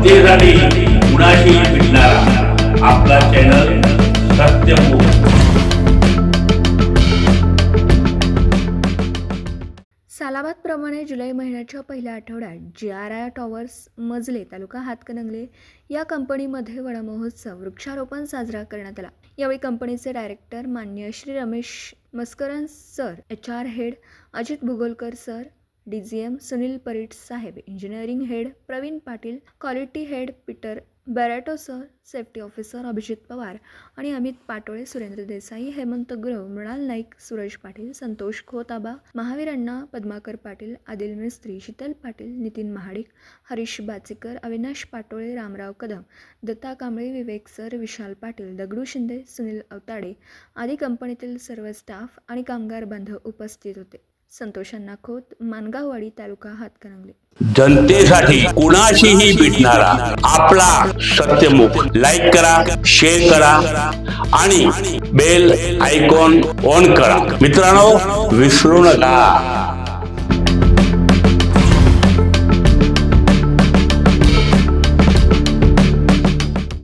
जनतेसाठी कुणाशी भेटणारा आपला चॅनल सत्यमुख सालाबादप्रमाणे जुलै महिन्याच्या पहिल्या आठवड्यात जी आर आय टॉवर्स मजले तालुका हातकणंगले या कंपनीमध्ये वनमहोत्सव वृक्षारोपण साजरा करण्यात आला. यावेळी कंपनीचे डायरेक्टर मान्य Shri Ramesh Maskaran sir H R head Ajit Bhugolkar sir D G M Sunil Parit साहेब engineering head Pravin Patil quality head Peter Barreto sir safety officer Abhijit Pawar आणि अमित पाटोळे सुरेंद्र देसाई हेमंत गुरव मृणाल नाईक सुरेश पाटील संतोष खोताबा महावीर अण्णा पद्माकर पाटील आदिल मिस्त्री शीतल पाटील नितीन महाडिक हरीश बाचेकर अविनाश पाटोळे रामराव कदम दत्ता कांबळे विवेक सर विशाल पाटील दगडू शिंदे सुनील अवताडे आदी कंपनीतील सर्व स्टाफ आणि कामगार बांधव उपस्थित होते. संतोष अण्णा खोत मानगाववाडी तालुका हातकणंगले जनतेसाठी कुणाशीही भेटणारा आपला सत्यमुख. लाईक करा शेअर करा आणि बेल आयकॉन ऑन करा. मित्रांनो विसरू नका.